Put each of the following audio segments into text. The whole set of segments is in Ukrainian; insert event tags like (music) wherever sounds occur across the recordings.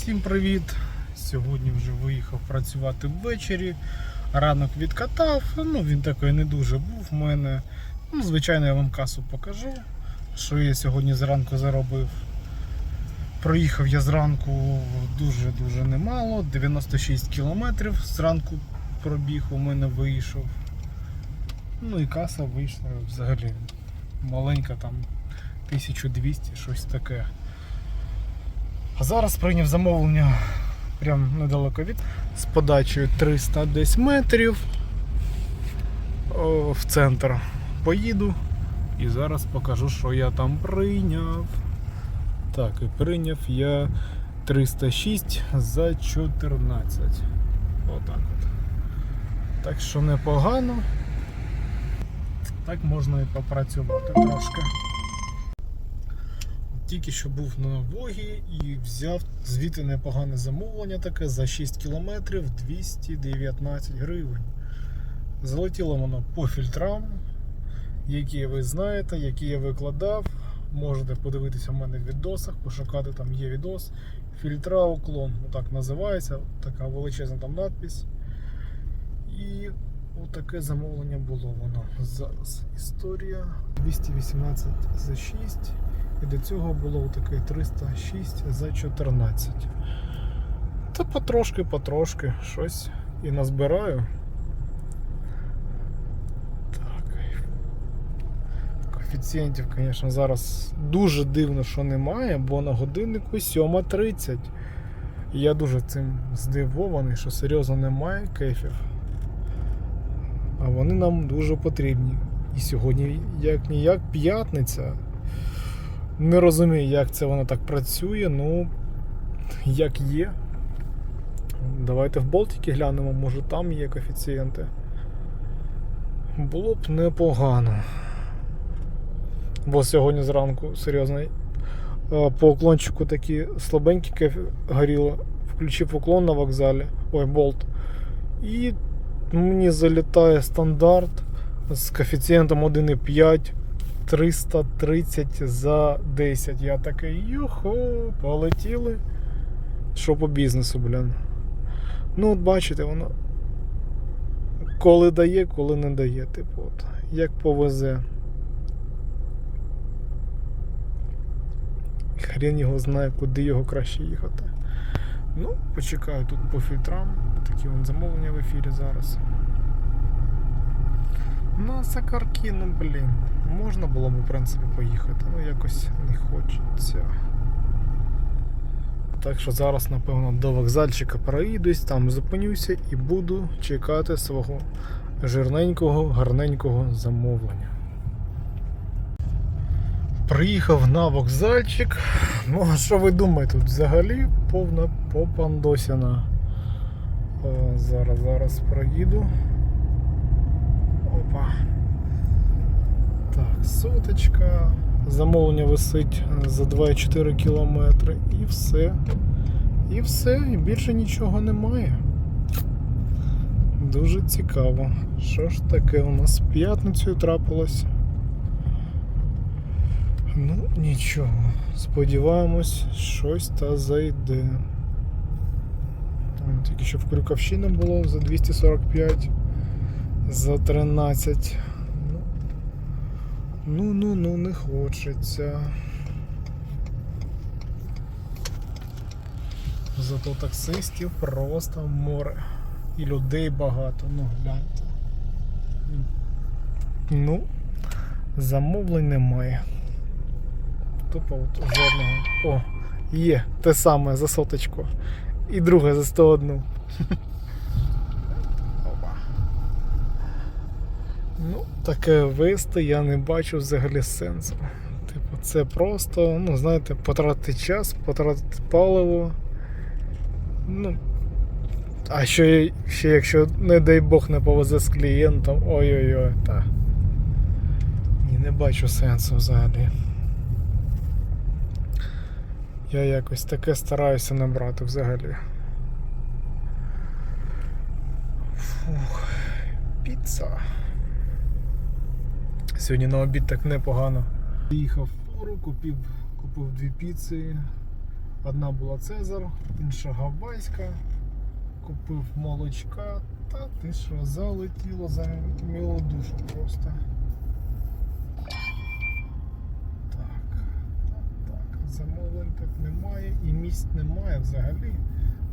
Всім привіт! Сьогодні вже виїхав працювати ввечері. Ранок відкатав. Ну він такий не дуже був в мене. Ну, звичайно, я вам касу покажу, що я сьогодні зранку заробив. Проїхав я зранку дуже-дуже немало. 96 кілометрів зранку пробіг у мене вийшов. Ну і каса вийшла взагалі маленька там 1200, щось таке. А зараз прийняв замовлення прямо недалеко від з подачею 300 десь метрів о, в центр. Поїду і зараз покажу, що я там прийняв. Так, і прийняв я 306 за 14. Отак от. Так що непогано. Так можна і попрацювати трошки. Тільки що був на Вогі і взяв звідти непогане замовлення таке за 6 кілометрів 219 гривень. Залетіло воно по фільтрам, які ви знаєте, які я викладав. Можете подивитися в мене в відосах, пошукати там є відос. Фільтра уклон, отак називається, така величезна там надпись. І отаке замовлення було воно. Зараз історія 218 за 6. І до цього було таке 306 за 14. Та потрошки, потрошки щось і назбираю. Так. Коефіцієнтів, звісно, зараз дуже дивно, що немає, бо на годиннику 7.30. І я дуже цим здивований, що серйозно немає кефів. А вони нам дуже потрібні. І сьогодні, як ніяк, п'ятниця. Не розумію, як це воно так працює, ну як є. Давайте в Болтики глянемо, може там є коефіцієнти. Було б непогано. Бо сьогодні зранку серйозно е, по уклончику такі слабенькі кеф горіло. Включив уклон на вокзалі, ой, болт. І мені залітає стандарт з коефіцієнтом 1,5. 330 за 10. Я такий, юху, полетіли. Що по бізнесу, блін. Ну, от бачите, воно коли дає, коли не дає, типу, от, як повезе. Хрен його знає, куди його краще їхати. Ну, почекаю тут по фільтрам. Такі вон замовлення в ефірі зараз. Ну, Сакарки, ну блін. Можна було б, в принципі, поїхати, але якось не хочеться. Так що зараз, напевно, до вокзальчика проїдусь, там зупинюся і буду чекати свого жирненького, гарненького замовлення. Приїхав на вокзальчик. Ну, а що ви думаєте, тут взагалі повна попандосіна. О, зараз, зараз проїду. Опа. Так, соточка. Замовлення висить за 2,4 кілометри і все. І все, і більше нічого немає. Дуже цікаво. Що ж таке у нас п'ятницею трапилось? Ну, нічого. Сподіваємось, щось та зайде. Тільки що в Крюковщині було за 245, за 13. Ну, ну, ну, не хочеться. Зато таксистів просто море. І людей багато, ну гляньте. Ну, замовлень немає. Тупо от жодного. О, є те саме за соточку. І друге за 101. Опа. Ну, таке вести я не бачу взагалі сенсу. Типу, це просто, ну, знаєте, потратити час, потратити паливо. Ну. А ще, ще якщо, не дай Бог, не повезе з клієнтом, ой-ой-ой, та. Ні, не бачу сенсу взагалі. Я якось таке стараюся не брати взагалі. Фух, піца. Сьогодні на обід так непогано. Їхав в фору, купив, купив дві піци Одна була Цезар, інша Гавайська. Купив молочка, та ти що, залетіло за милу душу просто. Так, так, так. Замовлень так немає і місць немає взагалі.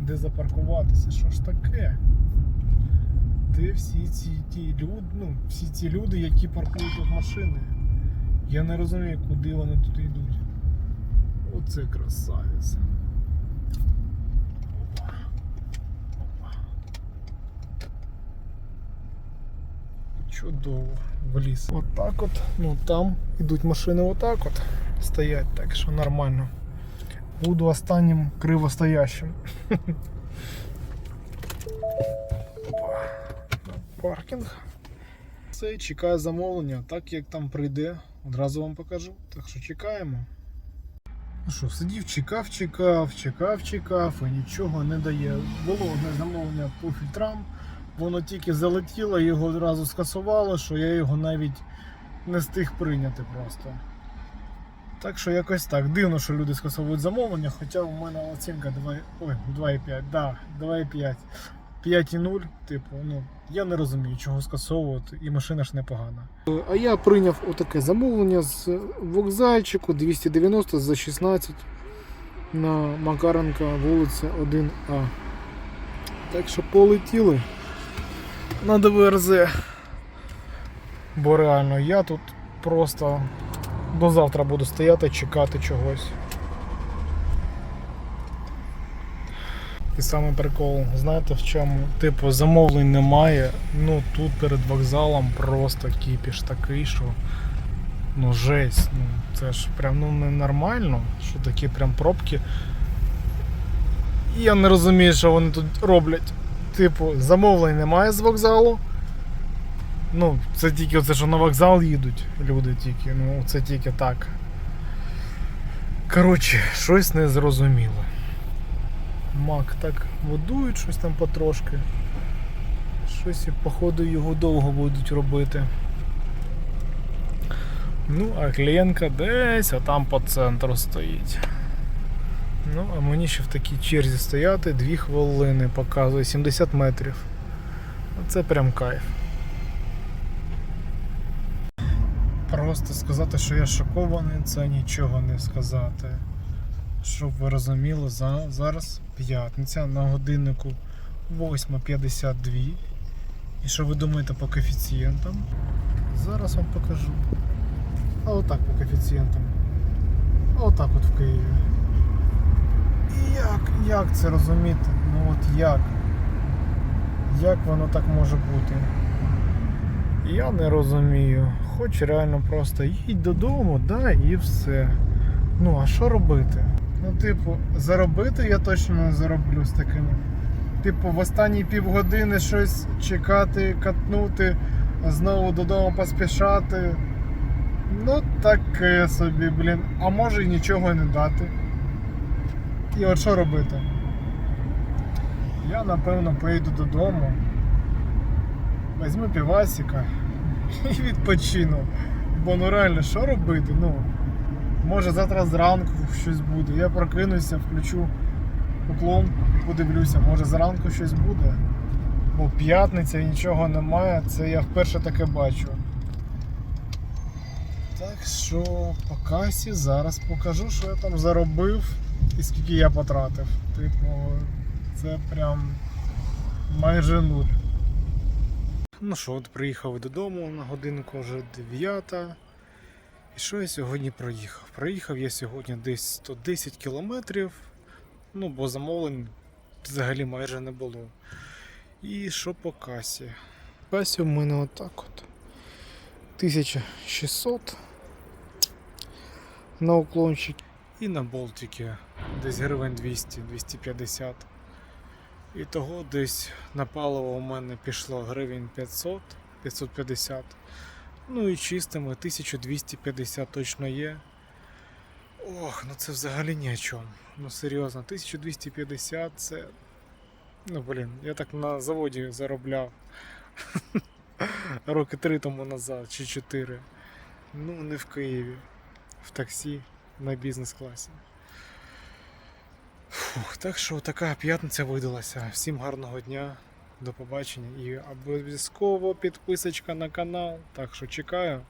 Де запаркуватися? Що ж таке? Де всі ці ті люди, ну, всі ці люди, які паркують тут машини? Я не розумію, куди вони тут йдуть. Оце. Опа. Чудово в ліс. Отак от, ну там ідуть машини отак от. Стоять, так що нормально. Буду останнім кривостоящим. (laughs) Паркінг. Все, чекаю замовлення. Так як там прийде, одразу вам покажу. Так що чекаємо. Ну що, сидів, чекав, чекав, чекав, чекав і нічого не дає. Було одне замовлення по фільтрам, воно тільки залетіло, його одразу скасувало, що я його навіть не встиг прийняти просто. Так що якось так. Дивно, що люди скасовують замовлення, хоча у мене оцінка 2, ой, 2,5, да, 2,5. 5,0, типу, ну, я не розумію, чого скасовувати, і машина ж непогана. А я прийняв отаке замовлення з вокзальчику 290 за 16 на Макаренка, вулиця 1А. Так що полетіли на ДВРЗ. Бо реально я тут просто до завтра буду стояти, чекати чогось. І саме прикол, знаєте в чому? Типу, замовлень немає. Ну тут перед вокзалом просто кіпіш такий, що ну жесть. Ну, це ж прям ну ненормально, що такі прям пробки. І я не розумію, що вони тут роблять. Типу, замовлень немає з вокзалу. Ну, це тільки оце, що на вокзал їдуть люди тільки. Ну, це тільки так. Коротше, щось незрозуміле. Мак так будують щось там потрошки. Щось походу його довго будуть робити. Ну, а клієнтка десь, а там по центру стоїть. Ну, а мені ще в такій черзі стояти 2 хвилини показує 70 метрів. Це прям кайф. Просто сказати, що я шокований, це нічого не сказати. Щоб ви розуміли, зараз п'ятниця на годиннику 8.52. І що ви думаєте по коефіцієнтам? Зараз вам покажу. А отак по коефіцієнтам. А отак от в Києві. І як, як це розуміти? Ну от як? Як воно так може бути? Я не розумію. Хоч реально просто їдь додому, да, і все. Ну, а що робити? Ну, типу, заробити я точно не зароблю з такими. Типу, в останні півгодини щось чекати, катнути, знову додому поспішати. Ну, таке собі, блін. А може і нічого не дати. І от що робити? Я напевно поїду додому, візьму півасика (laughs) і відпочину. Бо ну реально, що робити? Ну, може завтра зранку щось буде. Я прокинуся, включу уклон і подивлюся, може зранку щось буде. Бо п'ятниця і нічого немає, це я вперше таке бачу. Так що по касі зараз покажу, що я там заробив і скільки я потратив. Типу, це прям майже нуль. Ну що, от приїхав додому на годинку вже 9. І що я сьогодні проїхав? Проїхав я сьогодні десь 110 кілометрів, ну бо замовлень взагалі майже не було. І що по касі? Касі в мене отак от. 1600 на уклончик. І на болтики десь гривень 200-250. І того десь на паливо у мене пішло гривень 500, 550. Ну і чистими 1250 точно є. Ох, ну це взагалі ні о чому. Ну серйозно, 1250 це. Ну блін, я так на заводі заробляв (laughs) роки три тому назад чи чотири. Ну, не в Києві, в таксі на бізнес-класі. Фух, так що така п'ятниця видалася. Всім гарного дня, до побачення і обов'язково підписочка на канал. Так що чекаю.